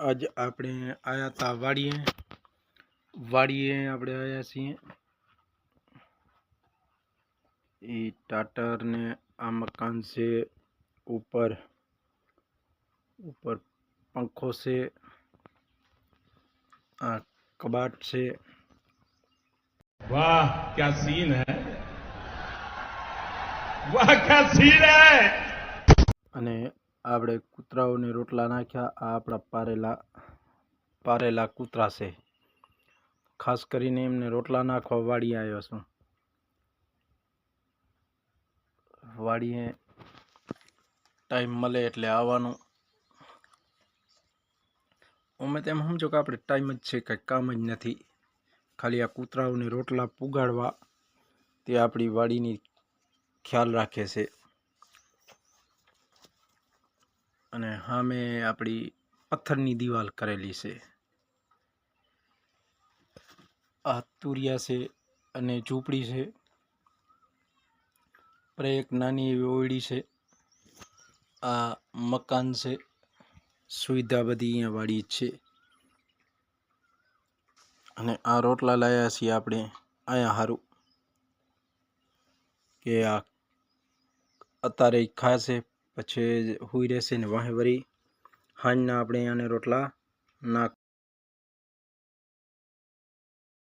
આજ આપણે આયા તા વાડીએ. વાડીએ આપણે આવ્યા છીએ. એ ટાટરને આ મકાન છે ઉપર ઉપર પંખો છે આ કબાટ છે. વાહ ક્યાં સીન હે? વાહ ક્યા સીન હે? અને આપણે કૂતરાઓને રોટલા નાખ્યા, આ આપણા પારેલા પારેલા કૂતરા છે. ખાસ કરીને એમને રોટલા નાખવા વાડી આવ્યો છું. વાડીએ ટાઈમ મળે એટલે આવવાનું. અમે તેમ સમજો કે આપણે ટાઈમ જ છે, કંઈ કામ જ નથી. ખાલી આ કૂતરાઓને રોટલા પુગાડવા તે આપણી વાડીની ખ્યાલ રાખે છે. અને સામે આપણી પથ્થરની દિવાલ કરેલી છે. આ તુરિયા છે અને ઝૂંપડી છે. પરે એક નાની એવી ઓયડી છે. આ મકાન છે. સુવિધા બધી અહીંયા વાળી છે. અને આ રોટલા લાવ્યા છીએ આપણે અહીંયા સારું કે આ અત્યારે ખાશે પછી હુઈ રહેશે ને વાહે વળી આપણે આને રોટલા નાખ